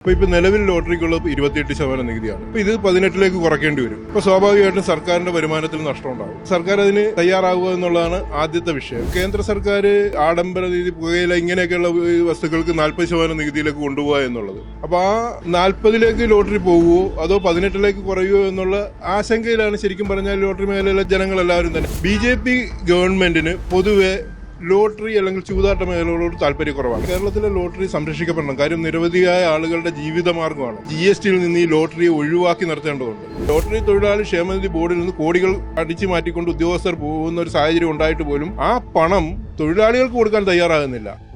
ഇപ്പൊ ഇപ്പൊ നിലവിൽ ലോട്ടറിക്കുള്ള ഇരുപത്തിയെട്ട് ശതമാനം നികുതിയാണ്. ഇപ്പൊ ഇത് പതിനെട്ടിലേക്ക് കുറയ്ക്കേണ്ടി വരും. ഇപ്പൊ സ്വാഭാവികമായിട്ടും സർക്കാരിന്റെ വരുമാനത്തിൽ നഷ്ടം നഷ്ടമുണ്ടാകും സർക്കാർ അതിന് തയ്യാറാവുക എന്നുള്ളതാണ് ആദ്യത്തെ വിഷയം. കേന്ദ്ര സർക്കാർ ആഡംബര രീതി പുകയില ഇങ്ങനെയൊക്കെയുള്ള വസ്തുക്കൾക്ക് നാൽപ്പത് ശതമാനം നികുതിയിലേക്ക് കൊണ്ടുപോകുക എന്നുള്ളത്. അപ്പൊ ആ നാൽപ്പതിലേക്ക് ലോട്ടറി പോകുമോ അതോ പതിനെട്ടിലേക്ക് കുറയുമോ എന്നുള്ള ആശങ്കയിലാണ് ശരിക്കും പറഞ്ഞാൽ ലോട്ടറി മേഖലയിലെ ജനങ്ങൾ എല്ലാവരും തന്നെ. ബി ഗവൺമെന്റിന് പൊതുവെ ലോട്ടറി അല്ലെങ്കിൽ ചൂതാട്ട മേഖലകളോട് താല്പര്യക്കുറവാണ്. കേരളത്തിലെ ലോട്ടറി സംരക്ഷിക്കപ്പെടണം. കാര്യം നിരവധിയായ ആളുകളുടെ ജീവിതമാർഗമാണ്. ജി എസ് ടിയിൽ നിന്ന് ഈ ലോട്ടറി ഒഴിവാക്കി നിർത്തേണ്ടതുണ്ട് ലോട്ടറി തൊഴിലാളി ക്ഷേമനിധി ബോർഡിൽ നിന്ന് കോടികൾ അടിച്ചു മാറ്റിക്കൊണ്ട് ഉദ്യോഗസ്ഥർ പോകുന്ന ഒരു സാഹചര്യം ഉണ്ടായിട്ട് പോലും ആ പണം തൊഴിലാളികൾക്ക് കൊടുക്കാൻ തയ്യാറാകുന്നില്ല.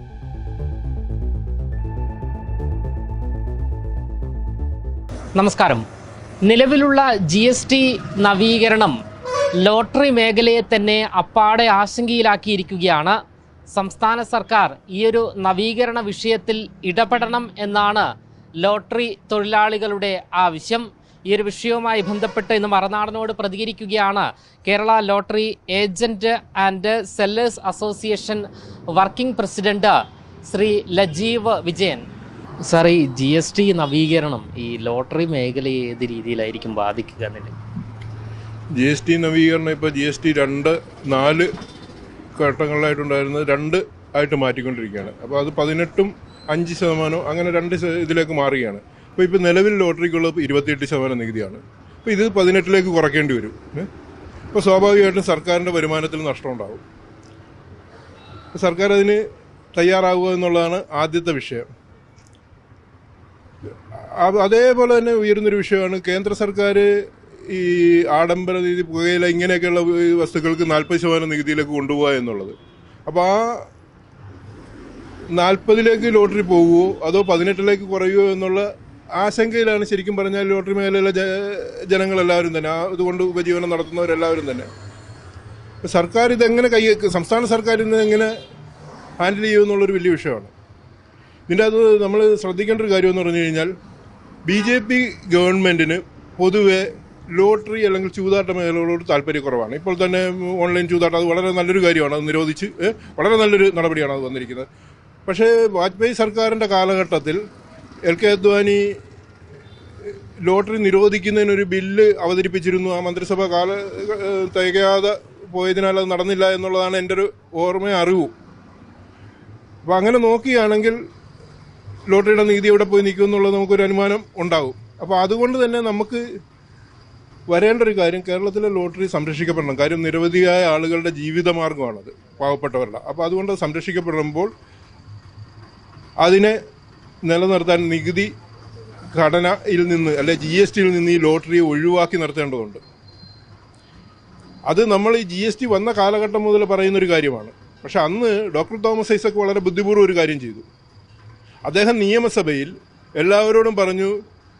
നമസ്കാരം. നിലവിലുള്ള ജി എസ് ടി നവീകരണം ലോട്ടറി മേഖലയെ തന്നെ അപ്പാടെ ആശങ്കയിലാക്കിയിരിക്കുകയാണ് സംസ്ഥാന സർക്കാർ. ഈ ഒരു നവീകരണ വിഷയത്തിൽ ഇടപെടണം എന്നാണ് ലോട്ടറി തൊഴിലാളികളുടെ ആവശ്യം. ഈ ഒരു വിഷയവുമായി ബന്ധപ്പെട്ട് ഇന്ന് മറനാടനോട് പ്രതികരിക്കുകയാണ് Kerala lottery agent and sellers association working president Shri Lajeev Vijayan. Sir ഈ ജി എസ് ടി നവീകരണം ഈ ലോട്ടറി മേഖലയെ ഏത് രീതിയിലായിരിക്കും ബാധിക്കുക എന്നുള്ളത്? ജി എസ് ടി നവീകരണം ഇപ്പോൾ ജി എസ് ടി രണ്ട് നാല് ഘട്ടങ്ങളിലായിട്ടുണ്ടായിരുന്നത് രണ്ട് ആയിട്ട് മാറ്റിക്കൊണ്ടിരിക്കുകയാണ്. അപ്പോൾ അത് പതിനെട്ടും അഞ്ച് ശതമാനവും അങ്ങനെ രണ്ട് ഇതിലേക്ക് മാറുകയാണ്. അപ്പോൾ ഇപ്പോൾ നിലവിൽ ലോട്ടറിക്കുള്ള ഇരുപത്തിയെട്ട് ശതമാനം നികുതിയാണ്. അപ്പോൾ ഇത് പതിനെട്ടിലേക്ക് കുറയ്ക്കേണ്ടി വരും? അപ്പോൾ സ്വാഭാവികമായിട്ടും സർക്കാരിന്റെ വരുമാനത്തിൽ നഷ്ടമുണ്ടാകും ഉണ്ടാകും സർക്കാർ അതിന് തയ്യാറാവുക എന്നുള്ളതാണ് ആദ്യത്തെ വിഷയം. അത് അതേപോലെ തന്നെ ഉയരുന്നൊരു വിഷയമാണ് കേന്ദ്ര സർക്കാർ ഈ ആഡംബര നികുതി പുകയില ഇങ്ങനെയൊക്കെയുള്ള വസ്തുക്കൾക്ക് നാൽപ്പത് ശതമാനം നികുതിയിലേക്ക് കൊണ്ടുപോകുക എന്നുള്ളത്. അപ്പോൾ ആ നാൽപ്പതിലേക്ക് ലോട്ടറി പോകുമോ അതോ പതിനെട്ടിലേക്ക് കുറയുമോ എന്നുള്ള ആശങ്കയിലാണ് ശരിക്കും പറഞ്ഞാൽ ലോട്ടറി മേഖലയിലെ ജനങ്ങളെല്ലാവരും തന്നെ. ആ ഇതുകൊണ്ട് ഉപജീവനം നടത്തുന്നവരെല്ലാവരും തന്നെ. സർക്കാർ ഇതെങ്ങനെ കൈ സംസ്ഥാന സർക്കാർ ഇന്ന് എങ്ങനെ ഹാൻഡിൽ ചെയ്യുമെന്നുള്ളൊരു വലിയ വിഷയമാണ്. ഇതിന്റെ അത് നമ്മൾ ശ്രദ്ധിക്കേണ്ട ഒരു കാര്യമെന്ന് പറഞ്ഞു കഴിഞ്ഞാൽ ബി ജെ പി ഗവൺമെന്റിന് പൊതുവെ ലോട്ടറി അല്ലെങ്കിൽ ചൂതാട്ട മേഖലകളോട് താല്പര്യക്കുറവാണ് ഇപ്പോൾ തന്നെ ഓൺലൈൻ ചൂതാട്ടം അത് വളരെ നല്ലൊരു കാര്യമാണ് അത് നിരോധിച്ച് വളരെ നല്ലൊരു നടപടിയാണ് അത് വന്നിരിക്കുന്നത്. പക്ഷേ വാജ്പേയി സർക്കാരിന്റെ കാലഘട്ടത്തിൽ എൽ കെ അദ്വാനി ലോട്ടറി നിരോധിക്കുന്നതിനൊരു ബില്ല് അവതരിപ്പിച്ചിരുന്നു. ആ മന്ത്രിസഭ കാല തികയാതെ പോയതിനാൽ അത് നടന്നില്ല എന്നുള്ളതാണ് എന്റെ ഒരു ഓർമ്മ അറിവും. അപ്പോൾ അങ്ങനെ നോക്കുകയാണെങ്കിൽ ലോട്ടറിയുടെ നീതി എവിടെ പോയി നിൽക്കും എന്നുള്ളത് നമുക്കൊരു അനുമാനം ഉണ്ടാകും അപ്പോൾ അതുകൊണ്ട് തന്നെ നമുക്ക് വരേണ്ട ഒരു കാര്യം കേരളത്തിലെ ലോട്ടറി സംരക്ഷിക്കപ്പെടണം. കാര്യം നിരവധിയായ ആളുകളുടെ ജീവിതമാർഗമാണത് പാവപ്പെട്ടവരുടെ. അപ്പോൾ അതുകൊണ്ട് സംരക്ഷിക്കപ്പെടുമ്പോൾ അതിനെ നിലനിർത്താൻ നികുതി ഘടനയിൽ നിന്ന് അല്ലെ ജി എസ് ടിയിൽ നിന്ന് ഈ ലോട്ടറി ഒഴിവാക്കി നിർത്തേണ്ടതുണ്ട്. അത് നമ്മൾ ഈ ജി എസ് ടി വന്ന കാലഘട്ടം മുതൽ പറയുന്ന ഒരു കാര്യമാണ്. പക്ഷെ അന്ന് ഡോക്ടർ തോമസ് ഐസക് വളരെ ബുദ്ധിപൂർവം ഒരു കാര്യം ചെയ്തു. അദ്ദേഹം നിയമസഭയിൽ എല്ലാവരോടും പറഞ്ഞു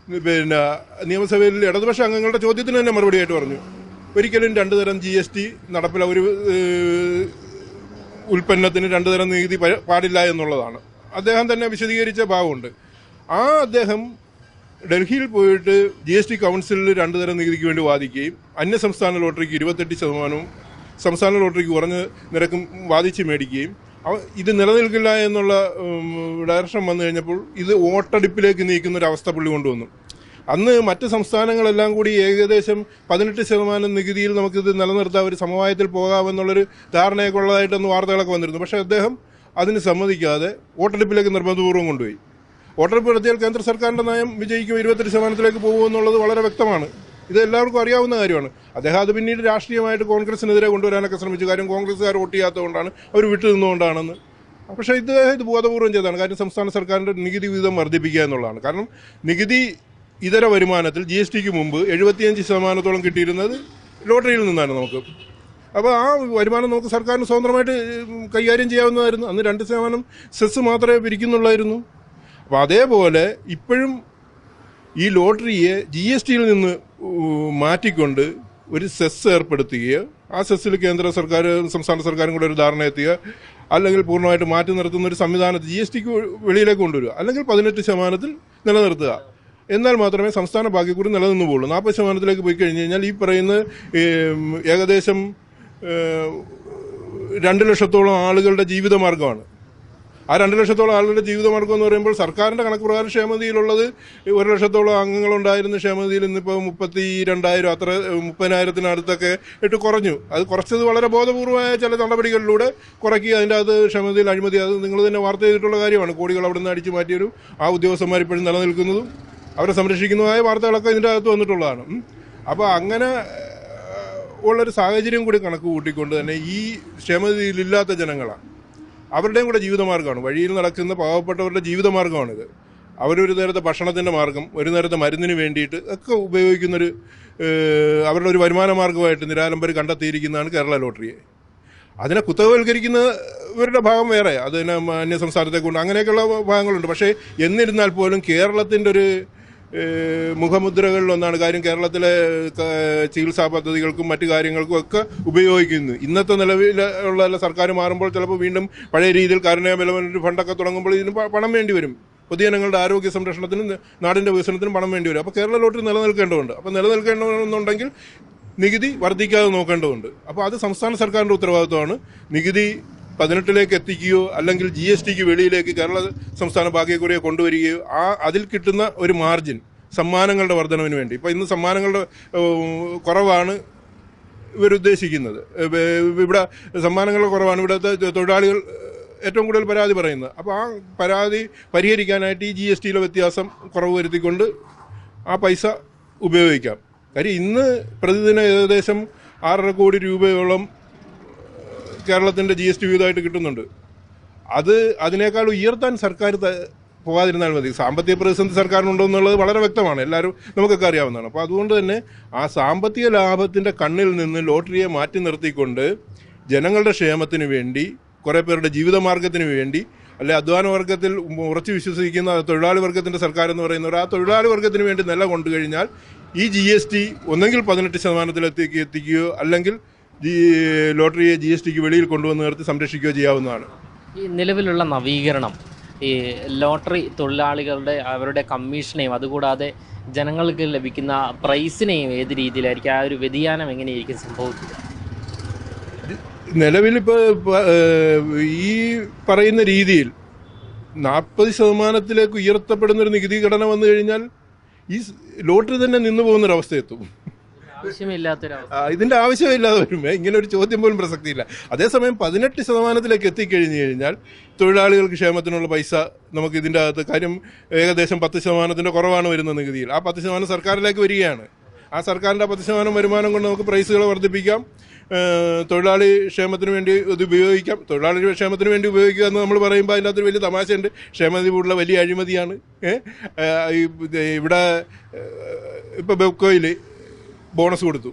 പിന്നെ നിയമസഭയിൽ ഇടതുപക്ഷ അംഗങ്ങളുടെ ചോദ്യത്തിന് തന്നെ മറുപടിയായിട്ട് പറഞ്ഞു. ഒരിക്കലും രണ്ടു തരം ജി എസ് ടി നടപ്പില ഒരു ഉൽപ്പന്നത്തിന് രണ്ടു തരം നികുതി പാടില്ല എന്നുള്ളതാണ്. അദ്ദേഹം തന്നെ വിശദീകരിച്ച ഭാഗമുണ്ട്. ആ അദ്ദേഹം ഡൽഹിയിൽ പോയിട്ട് ജി എസ് ടി കൗൺസിലിൽ രണ്ടു തരം നികുതിക്ക് വേണ്ടി വാദിക്കുകയും അന്യ സംസ്ഥാന ലോട്ടറിക്ക് ഇരുപത്തെട്ട് ശതമാനവും സംസ്ഥാന ലോട്ടറിക്ക് കുറഞ്ഞ നിരക്കും വാദിച്ച് മേടിക്കുകയും ഇത് നിലനിൽക്കില്ല എന്നുള്ള ഡയറക്ഷൻ വന്നു കഴിഞ്ഞപ്പോൾ ഇത് വോട്ടെടുപ്പിലേക്ക് നീക്കുന്ന ഒരു അവസ്ഥ പുള്ളി കൊണ്ടുവന്നു. അന്ന് മറ്റ് സംസ്ഥാനങ്ങളെല്ലാം കൂടി ഏകദേശം പതിനെട്ട് ശതമാനം നികുതിയിൽ നമുക്കിത് നിലനിർത്താൻ ഒരു സമവായത്തിൽ പോകാമെന്നുള്ളൊരു ധാരണയൊക്കെ ഉള്ളതായിട്ടൊന്ന് വാർത്തകളൊക്കെ വന്നിരുന്നു. പക്ഷേ അദ്ദേഹം അതിന് സമ്മതിക്കാതെ വോട്ടെടുപ്പിലേക്ക് നിർബന്ധപൂർവം കൊണ്ടുപോയി. വോട്ടെടുപ്പ് നടത്തിയാൽ കേന്ദ്ര സർക്കാരിന്റെ നയം വിജയിക്കും ഇരുപത്തെട്ട് ശതമാനത്തിലേക്ക് പോകുമെന്നുള്ളത് വളരെ വ്യക്തമാണ്. ഇത് എല്ലാവർക്കും അറിയാവുന്ന കാര്യമാണ്. അദ്ദേഹം അത് പിന്നീട് രാഷ്ട്രീയമായിട്ട് കോൺഗ്രസിനെതിരെ കൊണ്ടുവരാനൊക്കെ ശ്രമിച്ചു. കാര്യം കോൺഗ്രസ്സുകാർ വോട്ട് ചെയ്യാത്തതുകൊണ്ടാണ് അവർ വിട്ടു നിന്നുകൊണ്ടാണെന്ന്. പക്ഷേ ഇത് ഇത് ബോധപൂർവം ചെയ്തതാണ്. കാര്യം സംസ്ഥാന സർക്കാരിന്റെ നികുതി വിഹിതം വർദ്ധിപ്പിക്കുക എന്നുള്ളതാണ്. കാരണം നികുതി ഇതര വരുമാനത്തിൽ ജി എസ് ടിക്ക് മുമ്പ് എഴുപത്തിയഞ്ച് ശതമാനത്തോളം കിട്ടിയിരുന്നത് ലോട്ടറിയിൽ നിന്നാണ് നമുക്ക്. അപ്പോൾ ആ വരുമാനം നമുക്ക് സർക്കാരിന് സ്വതന്ത്രമായിട്ട് കൈകാര്യം ചെയ്യാവുന്നതായിരുന്നു. അന്ന് രണ്ട് ശതമാനം സെസ് മാത്രമേ പിരിക്കുന്നുള്ളായിരുന്നു. അപ്പോൾ അതേപോലെ ഇപ്പോഴും ഈ ലോട്ടറിയെ ജി എസ് ടിയിൽ നിന്ന് മാറ്റിക്കൊണ്ട് ഒരു സെസ് ഏർപ്പെടുത്തുകയോ ആ സെസ്സിൽ കേന്ദ്ര സർക്കാർ സംസ്ഥാന സർക്കാരും കൂടെ ഒരു ധാരണ എത്തുക അല്ലെങ്കിൽ പൂർണമായിട്ട് മാറ്റി നിർത്തുന്ന ഒരു സംവിധാനത്തിൽ ജി എസ് ടിക്ക് വെളിയിലേക്ക് കൊണ്ടുവരിക അല്ലെങ്കിൽ പതിനെട്ട് ശതമാനത്തിൽ നിലനിർത്തുക. എന്നാൽ മാത്രമേ സംസ്ഥാന ബാക്കിക്കൂടി നിലനിന്ന് പോകുള്ളൂ നാൽപ്പത് ശതമാനത്തിലേക്ക് പോയി കഴിഞ്ഞ് കഴിഞ്ഞാൽ ഈ പറയുന്ന ഏകദേശം രണ്ട് ലക്ഷത്തോളം ആളുകളുടെ ജീവിതമാർഗമാണ്. ആ രണ്ട് ലക്ഷത്തോളം ആളുകളുടെ ജീവിതമാർഗം എന്ന് പറയുമ്പോൾ സർക്കാരിന്റെ കണക്ക് പ്രകാരം ക്ഷേമനിധിയിലുള്ളത് ഒരു ലക്ഷത്തോളം അംഗങ്ങളുണ്ടായിരുന്ന ക്ഷേമനിധിയിൽ ഇന്നിപ്പോൾ മുപ്പത്തി രണ്ടായിരം അത്ര മുപ്പതിനായിരത്തിനടുത്തൊക്കെ ഇട്ട് കുറഞ്ഞു. അത് കുറച്ചത് വളരെ ബോധപൂർവമായ ചില നടപടികളിലൂടെ കുറയ്ക്കുക അതിന്റെ അത് ക്ഷേമനിധിയിൽ അഴിമതി. അത് നിങ്ങൾ തന്നെ വാർത്ത ചെയ്തിട്ടുള്ള കാര്യമാണ്. കോടികൾ അവിടെ നിന്ന് അടിച്ചു മാറ്റിയൊരു ആ ഉദ്യോഗസ്ഥന്മാർ ഇപ്പോഴും നിലനിൽക്കുന്നതും അവരെ സംരക്ഷിക്കുന്നതായ വാർത്തകളൊക്കെ ഇതിന്റെ അകത്ത് വന്നിട്ടുള്ളതാണ്. അപ്പോൾ അങ്ങനെ ഉള്ളൊരു സാഹചര്യം കൂടി കണക്ക് കൂട്ടിക്കൊണ്ട് തന്നെ ഈ ക്ഷേമനിധിയിലില്ലാത്ത ജനങ്ങളാണ് അവരുടെയും കൂടെ ജീവിതമാർഗമാണ്. വഴിയിൽ നടക്കുന്ന പാവപ്പെട്ടവരുടെ ജീവിതമാർഗമാണിത്. അവരൊരു നേരത്തെ ഭക്ഷണത്തിന്റെ മാർഗം ഒരു നേരത്തെ മരുന്നിന് വേണ്ടിയിട്ട് ഒക്കെ ഉപയോഗിക്കുന്നൊരു അവരുടെ ഒരു വരുമാന മാർഗമായിട്ട് നിരാലംബർ കണ്ടെത്തിയിരിക്കുന്നതാണ് കേരള ലോട്ടറിയെ. അതിനെ കുത്തകവൽക്കരിക്കുന്നവരുടെ ഭാഗം വേറെ. അതിനെ അന്യ സംസ്ഥാനത്തെ അങ്ങനെയൊക്കെയുള്ള ഭാഗങ്ങളുണ്ട്. പക്ഷേ എന്നിരുന്നാൽ പോലും കേരളത്തിന്റെ ഒരു മുഖമുദ്രകളിലൊന്നാണ് കാര്യം കേരളത്തിലെ ചികിത്സാ പദ്ധതികൾക്കും മറ്റു കാര്യങ്ങൾക്കും ഒക്കെ ഉപയോഗിക്കുന്നു. ഇന്നത്തെ നിലവിലുള്ള സർക്കാർ മാറുമ്പോൾ ചിലപ്പോൾ വീണ്ടും പഴയ രീതിയിൽ കാരുണ്യ ബലവന്റെ ഫണ്ടൊക്കെ തുടങ്ങുമ്പോൾ ഇതിന് പണം വേണ്ടി വരും. പൊതുജനങ്ങളുടെ ആരോഗ്യ സംരക്ഷണത്തിനും നാടിന്റെ വികസനത്തിനും പണം വേണ്ടി വരും. അപ്പോൾ കേരള ലോട്ടറി നിലനിൽക്കേണ്ടതുണ്ട്. അപ്പോൾ നിലനിൽക്കേണ്ടതെന്നുണ്ടെങ്കിൽ നികുതി വർദ്ധിക്കാതെ നോക്കേണ്ടതുണ്ട്. അപ്പോൾ അത് സംസ്ഥാന സർക്കാരിന്റെ ഉത്തരവാദിത്വമാണ്. നികുതി പതിനെട്ടിലേക്ക് എത്തിക്കുകയോ അല്ലെങ്കിൽ ജി എസ് ടിക്ക് വെളിയിലേക്ക് കേരള സംസ്ഥാന ഭാഗ്യക്കുറിയെ കൊണ്ടുവരികയോ ആ അതിൽ കിട്ടുന്ന ഒരു മാർജിൻ സമ്മാനങ്ങളുടെ വർധനവിന് വേണ്ടി. ഇപ്പോൾ ഇന്ന് സമ്മാനങ്ങളുടെ കുറവാണ് ഇവരുദ്ദേശിക്കുന്നത്. ഇവിടെ സമ്മാനങ്ങളുടെ കുറവാണ്. ഇവിടുത്തെ തൊഴിലാളികൾ ഏറ്റവും കൂടുതൽ പരാതി പറയുന്നത്. അപ്പോൾ ആ പരാതി പരിഹരിക്കാനായിട്ട് ഈ ജി എസ് ടിയിലെ വ്യത്യാസം കുറവ് വരുത്തിക്കൊണ്ട് ആ പൈസ ഉപയോഗിക്കാം. കാര്യം ഇന്ന് പ്രതിദിനം ഏകദേശം ആറര കോടി രൂപയോളം കേരളത്തിന്റെ ജി എസ് ടി വിഹിതമായിട്ട് കിട്ടുന്നുണ്ട്. അത് അതിനേക്കാൾ ഉയർത്താൻ സർക്കാർ പോകാതിരുന്നാൽ മതി. സാമ്പത്തിക പ്രതിസന്ധി സർക്കാരിനുണ്ടോ എന്നുള്ളത് വളരെ വ്യക്തമാണ്. എല്ലാവരും നമുക്കൊക്കെ അറിയാവുന്നതാണ്. അപ്പോൾ അതുകൊണ്ട് തന്നെ ആ സാമ്പത്തിക ലാഭത്തിന്റെ കണ്ണിൽ നിന്ന് ലോട്ടറിയെ മാറ്റി നിർത്തിക്കൊണ്ട് ജനങ്ങളുടെ ക്ഷേമത്തിന് വേണ്ടി കുറേ പേരുടെ ജീവിതമാർഗത്തിന് വേണ്ടി അല്ലെ അധ്വാന വർഗത്തിൽ ഉറച്ചു വിശ്വസിക്കുന്ന തൊഴിലാളി വർഗത്തിന്റെ സർക്കാർ എന്ന് പറയുന്നവർ ആ തൊഴിലാളി വർഗത്തിന് വേണ്ടി നില കൊണ്ടു കഴിഞ്ഞാൽ ഈ ജി എസ് ടി ഒന്നെങ്കിൽ പതിനെട്ട് ശതമാനത്തിലെത്തിക്ക് എത്തിക്കുകയോ അല്ലെങ്കിൽ ലോട്ടറിയെ ജി എസ് ടിക്ക് വെളിയിൽ കൊണ്ടുവന്ന് നിർത്തി സംരക്ഷിക്കുകയോ ചെയ്യാവുന്നതാണ്. ഈ നിലവിലുള്ള നവീകരണം ഈ ലോട്ടറി തൊഴിലാളികളുടെ അവരുടെ കമ്മീഷനെയും അതുകൂടാതെ ജനങ്ങൾക്ക് ലഭിക്കുന്ന പ്രൈസിനെയും ഏത് രീതിയിലായിരിക്കും ആ ഒരു വ്യതിയാനം എങ്ങനെയായിരിക്കും സംഭവിക്കുക? നിലവിലിപ്പോൾ ഈ പറയുന്ന രീതിയിൽ നാൽപ്പത് ശതമാനത്തിലേക്ക് ഉയർത്തപ്പെടുന്ന ഒരു നികുതി ഘടന വന്നു കഴിഞ്ഞാൽ ഈ ലോട്ടറി തന്നെ നിന്നു പോകുന്നൊരവസ്ഥയെത്തും. ഇതിന്റെ ആവശ്യമില്ലാതെ വരുമ്പോൾ ഇങ്ങനെ ഒരു ചോദ്യം പോലും പ്രസക്തിയില്ല. അതേസമയം പതിനെട്ട് ശതമാനത്തിലേക്ക് എത്തിക്കഴിഞ്ഞു കഴിഞ്ഞാൽ തൊഴിലാളികൾക്ക് ക്ഷേമത്തിനുള്ള പൈസ നമുക്ക് ഇതിന്റെ അകത്ത് കാര്യം ഏകദേശം പത്ത് ശതമാനത്തിന്റെ കുറവാണ് വരുന്ന നികുതിയിൽ. ആ പത്ത് ശതമാനം സർക്കാരിലേക്ക് വരികയാണ്. ആ സർക്കാരിന്റെ പത്ത് ശതമാനം വരുമാനം കൊണ്ട് നമുക്ക് പ്രൈസുകൾ വർദ്ധിപ്പിക്കാം. തൊഴിലാളി ക്ഷേമത്തിന് വേണ്ടി ഇത് ഉപയോഗിക്കാം. തൊഴിലാളി ക്ഷേമത്തിന് വേണ്ടി ഉപയോഗിക്കുക എന്ന് നമ്മൾ പറയുമ്പോൾ അതിന്റെ അകത്തൊരു വലിയ തമാശയുണ്ട്. കൂടുതൽ വലിയ അഴിമതിയാണ്. ഇവിടെ ഇപ്പോൾ ബെക്കോയിൽ ബോണസ് കൊടുത്തു.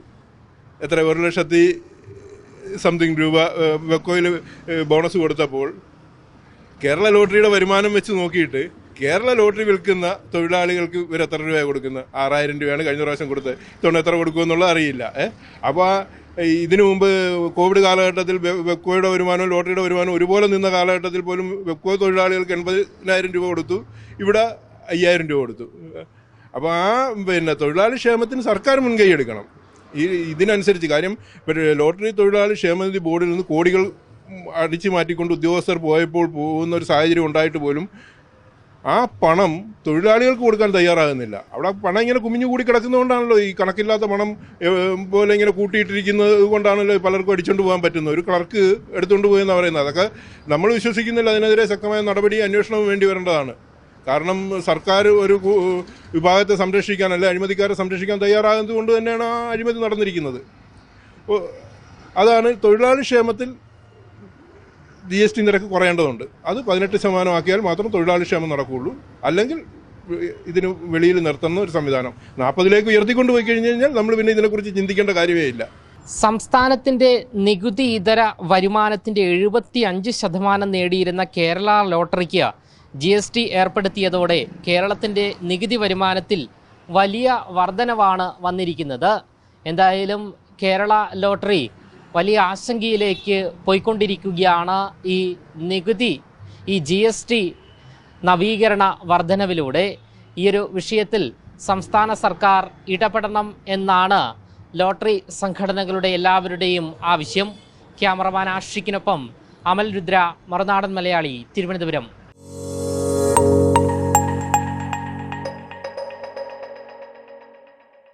എത്ര? ഒരു ലക്ഷത്തി സംതിങ് രൂപ വെക്കോയിൽ ബോണസ് കൊടുത്തപ്പോൾ കേരള ലോട്ടറിയുടെ വരുമാനം വെച്ച് നോക്കിയിട്ട് കേരള ലോട്ടറി വിൽക്കുന്ന തൊഴിലാളികൾക്ക് ഇവർ എത്ര രൂപയാണ് കൊടുക്കുന്നത്? ആറായിരം രൂപയാണ് കഴിഞ്ഞ പ്രാവശ്യം കൊടുത്തത്. ഇത്തവണ എത്ര കൊടുക്കുമെന്നുള്ളത് അറിയില്ല. ഏഹ് അപ്പോൾ ഇതിനു മുമ്പ് കോവിഡ് കാലഘട്ടത്തിൽ വെക്കോയുടെ വരുമാനവും ലോട്ടറിയുടെ വരുമാനവും ഒരുപോലെ നിന്ന കാലഘട്ടത്തിൽ പോലും വെക്കോ തൊഴിലാളികൾക്ക് എൺപതിനായിരം രൂപ കൊടുത്തു. ഇവിടെ അയ്യായിരം രൂപ കൊടുത്തു. അപ്പോൾ ആ പിന്നെ തൊഴിലാളി ക്ഷേമത്തിന് സർക്കാർ മുൻകൈ എടുക്കണം. ഈ ഇതിനനുസരിച്ച് കാര്യം ലോട്ടറി തൊഴിലാളി ക്ഷേമനിധി ബോർഡിൽ നിന്ന് കോടികൾ അടിച്ചു മാറ്റിക്കൊണ്ട് ഉദ്യോഗസ്ഥർ പോയപ്പോൾ പോകുന്ന ഒരു സാഹചര്യം ഉണ്ടായിട്ട് പോലും ആ പണം തൊഴിലാളികൾക്ക് കൊടുക്കാൻ തയ്യാറാകുന്നില്ല. അവിടെ പണം ഇങ്ങനെ കുമിഞ്ഞു കൂടി കിടക്കുന്നതുകൊണ്ടാണല്ലോ ഈ കണക്കില്ലാത്ത പണം പോലെ ഇങ്ങനെ കൂട്ടിയിട്ടിരിക്കുന്നത് കൊണ്ടാണല്ലോ പലർക്കും അടിച്ചുകൊണ്ട് പോകാൻ പറ്റുന്നത്. ഒരു ക്ലർക്ക് എടുത്തുകൊണ്ട് പോയെന്നാണ് പറയുന്നത്. അതൊക്കെ നമ്മൾ വിശ്വസിക്കുന്നില്ല. അതിനെതിരെ ശക്തമായ നടപടി അന്വേഷണവും വേണ്ടി വരേണ്ടതാണ്. കാരണം സർക്കാർ ഒരു വിഭാഗത്തെ സംരക്ഷിക്കാൻ അല്ലെ അഴിമതിക്കാരെ സംരക്ഷിക്കാൻ തയ്യാറാകുന്നത് കൊണ്ട് തന്നെയാണ് ആ അഴിമതി നടന്നിരിക്കുന്നത്. അതാണ് തൊഴിലാളി ക്ഷേമത്തിൽ ജി എസ് ടി നിരക്ക് കുറയേണ്ടതുണ്ട്. അത് പതിനെട്ട് ശതമാനമാക്കിയാൽ മാത്രം തൊഴിലാളി ക്ഷേമം നടക്കുകയുള്ളൂ. അല്ലെങ്കിൽ ഇതിന് വെളിയിൽ നിർത്തുന്ന ഒരു സംവിധാനം നാൽപ്പതിലേക്ക് ഉയർത്തിക്കൊണ്ട് പോയി കഴിഞ്ഞു കഴിഞ്ഞാൽ നമ്മൾ പിന്നെ ഇതിനെക്കുറിച്ച് ചിന്തിക്കേണ്ട കാര്യമേ ഇല്ല. സംസ്ഥാനത്തിന്റെ നികുതി ഇതര വരുമാനത്തിന്റെ എഴുപത്തി അഞ്ച് ശതമാനം നേടിയിരുന്ന കേരള ലോട്ടറിക്ക് ജി എസ് ടി ഏർപ്പെടുത്തിയതോടെ കേരളത്തിന്റെ നികുതി വരുമാനത്തിൽ വലിയ വർധനവാണ് വന്നിരിക്കുന്നത്. എന്തായാലും കേരള ലോട്ടറി വലിയ ആശങ്കയിലേക്ക് പോയിക്കൊണ്ടിരിക്കുകയാണ് ഈ നികുതി ഈ ജി എസ് ടി നവീകരണ വർധനവിലൂടെ. ഈ ഒരു വിഷയത്തിൽ സംസ്ഥാന സർക്കാർ ഇടപെടണം എന്നാണ് ലോട്ടറി സംഘടനകളുടെ എല്ലാവരുടെയും ആവശ്യം. ക്യാമറമാൻ ആഷിക്കിനൊപ്പം അമൽ രുദ്ര മറുനാടൻ മലയാളി തിരുവനന്തപുരം.